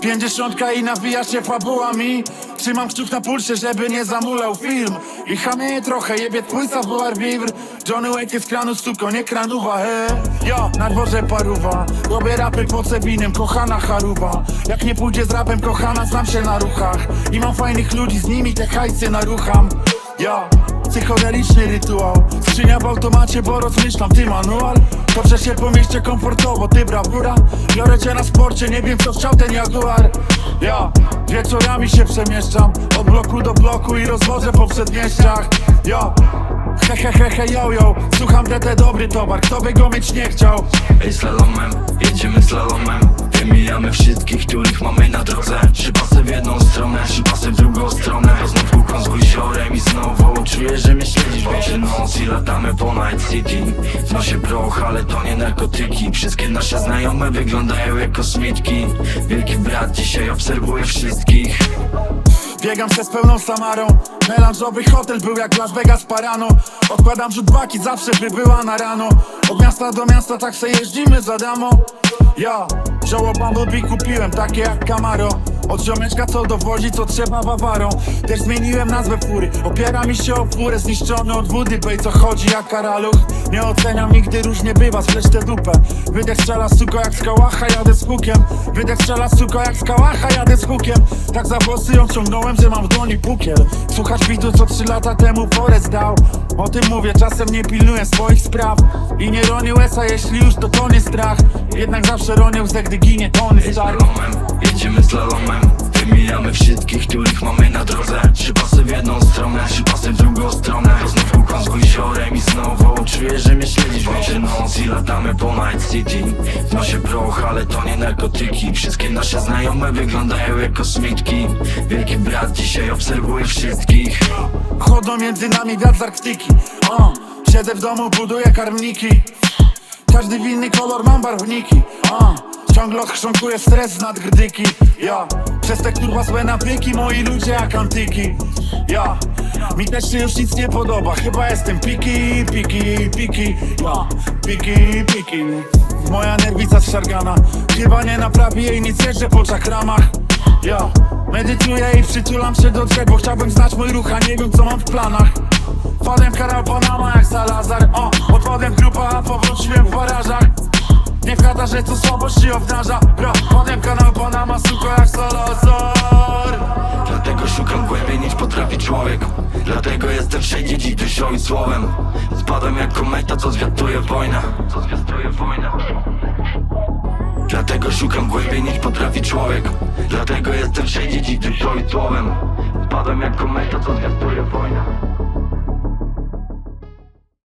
Pięćdziesiątka i nawija się fabułami. Trzymam kciuk na pulsie, żeby nie zamulał film. I chamieje trochę, jebie płyca w Arbivr Johnny Wake z kranu, suko, nie kranuwa, he. Ja, na dworze paruwa. Robię rapy pod Sebinem, kochana charuba Jak nie pójdzie z rapem, kochana, znam się na ruchach. I mam fajnych ludzi, z nimi te hajsy narucham. Ja, psychodeliczny rytuał. Skrzynia w automacie, bo rozmyślam, ty manual. Dobrze się po mieście komfortowo, ty brawura. Biorę cię na sporcie, nie wiem co chciał ten jaguar. Ja, wieczorami się przemieszczam Od bloku do bloku i rozwożę po przedmieściach. Ja, he he he he yo yo. Słucham DT dobry towar, kto by go mieć nie chciał? Ej slalomem, jedziemy slalomem. Wymijamy wszystkich, których mamy na drodze będzie noc i latamy po Night City. W nosie proch, ale to nie narkotyki. Wszystkie nasze znajome wyglądają jak kosmitki. Wielki brat dzisiaj obserwuje wszystkich. Biegam się z pełną samarą Melanżowy hotel był jak Las Vegas Parano. Odkładam rzut baki, zawsze by była na rano. Od miasta do miasta tak se za damo Ja, zioło Bumblebee kupiłem, takie jak Camaro Od ziomeczka co dowozi, co trzeba Bawarą. Też zmieniłem nazwę fury. Opiera mi się o furę, zniszczony od wody Bej co chodzi jak karaluch? Nie oceniam, nigdy różnie bywa, splecz tę dupę. Wydech strzela suko jak z jadę z hukiem. Wydech strzela suko jak z jadę z hukiem. Tak za włosy ją ciągnąłem, że mam w dłoni pukiel. Słuchać bitu, co trzy lata temu Forest dał. O tym mówię, czasem nie pilnuję swoich spraw. I nie ronię łesa, jeśli już to to nie strach. Jednak zawsze ronię łzę, gdy ginie tony slalomem, jedziemy slalomem Wymijamy wszystkich, których mamy na drodze. Trzy pasy w jedną stronę, trzy pasy w drugą stronę. Znów kółką z guziorem i znowu Czuję, że mnie śledzisz, będzie noc i latamy po Night City. W nosie proch, ale to nie narkotyki. Wszystkie nasze znajome wyglądają jak kosmitki. Wielki brat dzisiaj obserwuje wszystkich. Chodzą między nami wiatr z Arktyki. O, Siedzę w domu, buduję karmniki. Każdy w inny kolor mam barwniki. O, Ciągle odchrząkuję stres z nadgrdyki Ja, przez te kurwa złe nawyki Moi ludzie jak antyki Ja, mi też się już nic nie podoba Chyba jestem piki, piki, piki. Ja, piki, piki. Moja nerwica zszargana Chyba nie naprawi jej nic jeszcze po czakramach. Ja, medytuję i przytulam się do drzew Bo chciałbym znać mój ruch, a nie wiem co mam w planach. Wpadłem w kanał Panama jak Salazar. O, odpadłem grupa, a powróciłem w barażach Nie w katarze, co słabość się obdarza. Bro, w kanał Panama, suko jak Salazar Dlatego szukam głębiej niż potrafi człowiek. Dlatego jestem wszędzie dziś duszą i słowem. Spadam jak kometa, co zwiastuje wojnę. Co zwiastuje wojnę. Dlatego szukam głębiej niż potrafi człowiek. Dlatego jestem wszędzie dziś duszą i słowem. Spadam jak kometa, co zwiastuje wojnę